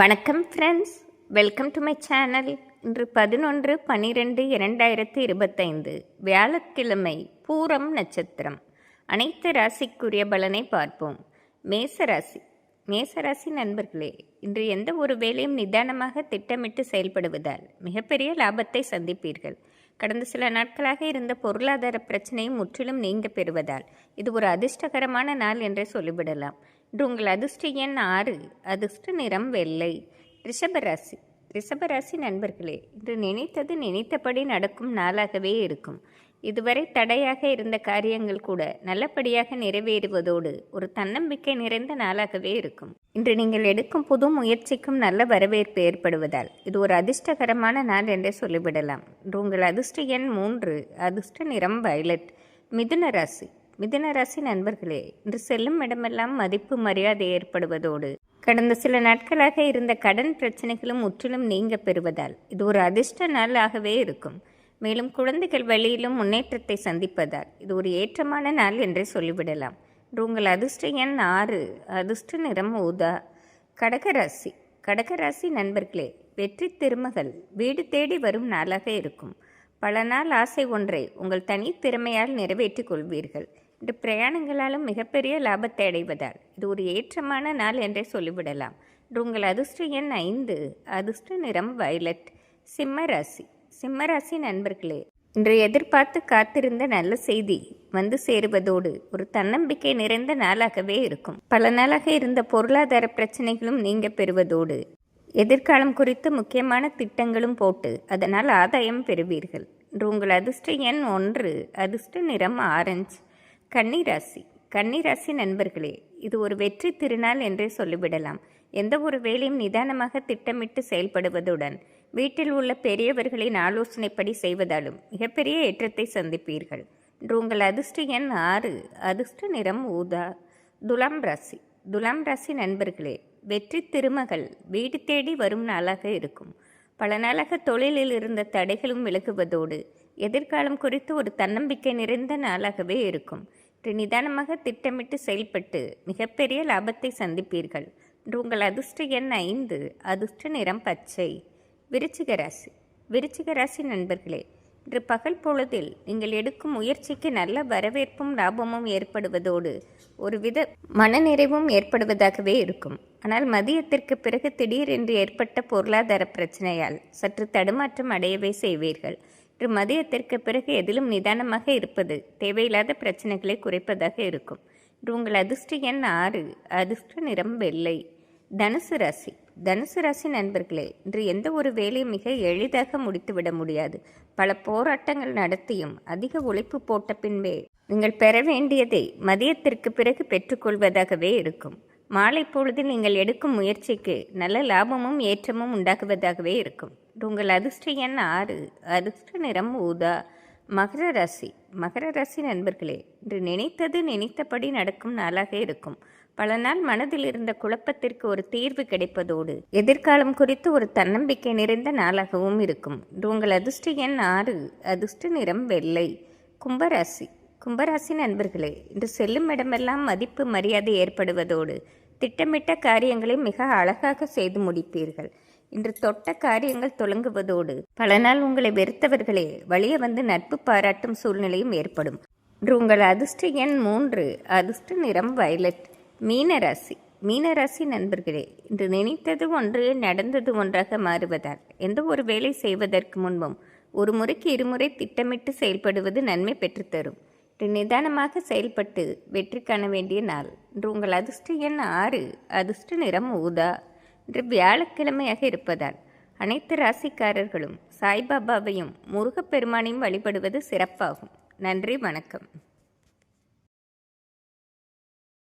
வணக்கம் friends welcome to my channel இன்று பதினொன்று பன்னிரெண்டு இரண்டாயிரத்தி இருபத்தைந்து வியாழக்கிழமை பூரம் நட்சத்திரம். அனைத்து ராசிக்குரிய பலனை பார்ப்போம். மேசராசி மேசராசி நண்பர்களே இன்று எந்த ஒரு வேலையும் நிதானமாக திட்டமிட்டு செயல்படுவதால் மிகப்பெரிய லாபத்தை சந்திப்பீர்கள். கடந்த சில நாட்களாக இருந்த பொருளாதார பிரச்சனையும் முற்றிலும் நீங்க பெறுவதால் இது ஒரு அதிர்ஷ்டகரமான நாள் என்றே சொல்லிவிடலாம். இன்று உங்கள் அதிர்ஷ்ட எண் ஆறு அதிர்ஷ்ட நிறம் வெள்ளை. ரிஷபராசி ரிஷபராசி நண்பர்களே இன்று நினைத்தது நினைத்தபடி நடக்கும் நாளாகவே இருக்கும். இதுவரை தடையாக இருந்த காரியங்கள் கூட நல்லபடியாக நிறைவேறுவதோடு ஒரு தன்னம்பிக்கை நிறைந்த நாளாகவே இருக்கும். இன்று நீங்கள் எடுக்கும் புது முயற்சிக்கும் நல்ல வரவேற்பு ஏற்படுவதால் இது ஒரு அதிர்ஷ்டகரமான நாள் என்றே சொல்லிவிடலாம். இன்று உங்கள் அதிர்ஷ்ட எண் மூன்று அதிர்ஷ்ட நிறம் வயலட். மிதுன ராசி. மிதுன ராசி நண்பர்களே இன்று செல்லும் இடமெல்லாம் மதிப்பு மரியாதை ஏற்படுவதோடு கடந்த சில நாட்களாக இருந்த கடன் பிரச்சனைகளும் முற்றிலும் நீங்க பெறுவதால் இது ஒரு அதிர்ஷ்ட நாளாகவே இருக்கும். மேலும் குழந்தைகள் வழியிலும் முன்னேற்றத்தை சந்திப்பதால். இது ஒரு ஏற்றமான நாள் என்றே சொல்லிவிடலாம். இன்று உங்கள் அதிர்ஷ்ட எண் ஆறு அதிர்ஷ்ட நிறம் ஊதா. கடகராசி. கடகராசி நண்பர்களே வெற்றி திருமகள் வீடு தேடி வரும் நாளாக இருக்கும். பல நாள் ஆசை ஒன்றை உங்கள் தனி திறமையால் நிறைவேற்றிக் கொள்வீர்கள். இன்று பிரயாணங்களாலும் மிகப்பெரிய லாபத்தை அடைவதால். இது ஒரு ஏற்றமான நாள் என்றே சொல்லிவிடலாம். இன்று உங்கள் அதிர்ஷ்ட எண் ஐந்து அதிர்ஷ்ட நிறம் வயலட். சிம்ம ராசி. சிம்மராசி நண்பர்களே இன்று எதிர்பார்த்து காத்திருந்த நல்ல செய்தி வந்து சேருவதோடு ஒரு தன்னம்பிக்கை நிறைந்த நாளாகவே இருக்கும். பல நாளாக இருந்த பொருளாதார பிரச்சனைகளும் நீங்க பெறுவதோடு எதிர்காலம் குறித்து முக்கியமான திட்டங்களும் போட்டு அதனால் ஆதாயம் பெறுவீர்கள். இன்று உங்கள் அதிர்ஷ்ட எண் ஒன்று அதிர்ஷ்ட நிறம் ஆரஞ்சு கன்னிராசி கன்னிராசி நண்பர்களே இது ஒரு வெற்றி திருநாள் என்றே சொல்லிவிடலாம். எந்த ஒரு வேலையும் நிதானமாக திட்டமிட்டு செயல்படுவதுடன் வீட்டில் உள்ள பெரியவர்களின் ஆலோசனைப்படி செய்வதாலும் மிகப்பெரிய ஏற்றத்தை சந்திப்பீர்கள். உங்கள் அதிர்ஷ்ட எண் ஆறு அதிர்ஷ்ட நிறம் ஊதா. துலாம் ராசி. துலாம் ராசி நண்பர்களே வெற்றி திருமகள் வீடு தேடி வரும் நாளாக இருக்கும். பல நாளாக தொழிலில் இருந்த தடைகளும் விலகுவதோடு எதிர்காலம் குறித்து ஒரு தன்னம்பிக்கை நிறைந்த நாளாகவே இருக்கும். நிதானமாக திட்டமிட்டு செயல்பட்டு மிகப்பெரிய லாபத்தை சந்திப்பீர்கள். இன்று உங்கள் அதிர்ஷ்ட எண் ஐந்து அதிர்ஷ்ட நிறம் பச்சை. விருச்சிக ராசி. விருச்சிக ராசி நண்பர்களே இன்று பகல் பொழுதில் நீங்கள் எடுக்கும் முயற்சிக்கு நல்ல வரவேற்பும் லாபமும் ஏற்படுவதோடு ஒருவித மனநிறைவும் ஏற்படுவதாகவே இருக்கும். ஆனால் மதியத்திற்கு பிறகு திடீரென்று ஏற்பட்ட பொருளாதார பிரச்சனையால் சற்று தடுமாற்றம் அடையவே செய்வீர்கள். இன்று மதியத்திற்கு பிறகு எதிலும் நிதானமாக இருப்பது தேவையில்லாத பிரச்சனைகளை குறைப்பதாக இருக்கும். இன்று உங்கள் அதிர்ஷ்ட எண் ஆறு. அதிர்ஷ்ட நிறம் வெள்ளை. தனுசு ராசி. தனுசு ராசி நண்பர்களே இன்று எந்த ஒரு வேலையும் மிக எளிதாக முடித்துவிட முடியாது. பல போராட்டங்கள் நடத்தியும் அதிக உழைப்பு போட்ட பின்பே நீங்கள் பெற வேண்டியதை மதியத்திற்கு பிறகு பெற்றுக்கொள்வதாகவே இருக்கும். மாலை பொழுது நீங்கள் எடுக்கும் முயற்சிக்கு நல்ல லாபமும் ஏற்றமும் உண்டாகுவதாகவே இருக்கும். உங்கள் அதிர்ஷ்ட எண் ஆறு. அதிர்ஷ்ட நிறம் ஊதா. மகர ராசி. மகர ராசி நண்பர்களே இன்று நினைத்தது நினைத்தபடி நடக்கும் நாளாக இருக்கும். பல நாள் மனதில் இருந்த குழப்பத்திற்கு ஒரு தீர்வு கிடைப்பதோடு எதிர்காலம் குறித்து ஒரு தன்னம்பிக்கை நிறைந்த நாளாகவும் இருக்கும். உங்கள் அதிர்ஷ்ட எண் ஆறு. அதிர்ஷ்ட நிறம் வெள்ளை. கும்பராசி. கும்பராசி நண்பர்களே இன்று செல்லும் இடமெல்லாம் மதிப்பு மரியாதை ஏற்படுவதோடு திட்டமிட்ட காரியங்களை மிக அழகாக செய்து முடிப்பீர்கள். இன்று தொட்ட காரியங்கள் தொடங்குவதோடு பல நாள் உங்களை வெறுத்தவர்களே வழிய வந்து நட்பு பாராட்டும் சூழ்நிலையும் ஏற்படும். இன்று உங்கள் அதிர்ஷ்ட எண் மூன்று அதிர்ஷ்ட நிறம் வயலட் மீனராசி. மீனராசி நண்பர்களே இன்று நினைத்தது ஒன்று நடந்தது ஒன்றாக மாறுவதால் எந்த ஒரு வேலை செய்வதற்கு முன்பும் ஒரு முறைக்கு இருமுறை திட்டமிட்டு செயல்படுவது நன்மை பெற்றுத்தரும். இன்று நிதானமாக செயல்பட்டு வெற்றி காண வேண்டிய நாள். இன்று உங்கள் அதிர்ஷ்ட எண் ஆறு அதிர்ஷ்ட நிறம் ஊதா. இன்று வியாழக்கிழமையாக இருப்பதால் அனைத்து ராசிக்காரர்களும் சாய்பாபாவையும் முருகப்பெருமானையும் வழிபடுவது சிறப்பாகும். நன்றி வணக்கம்.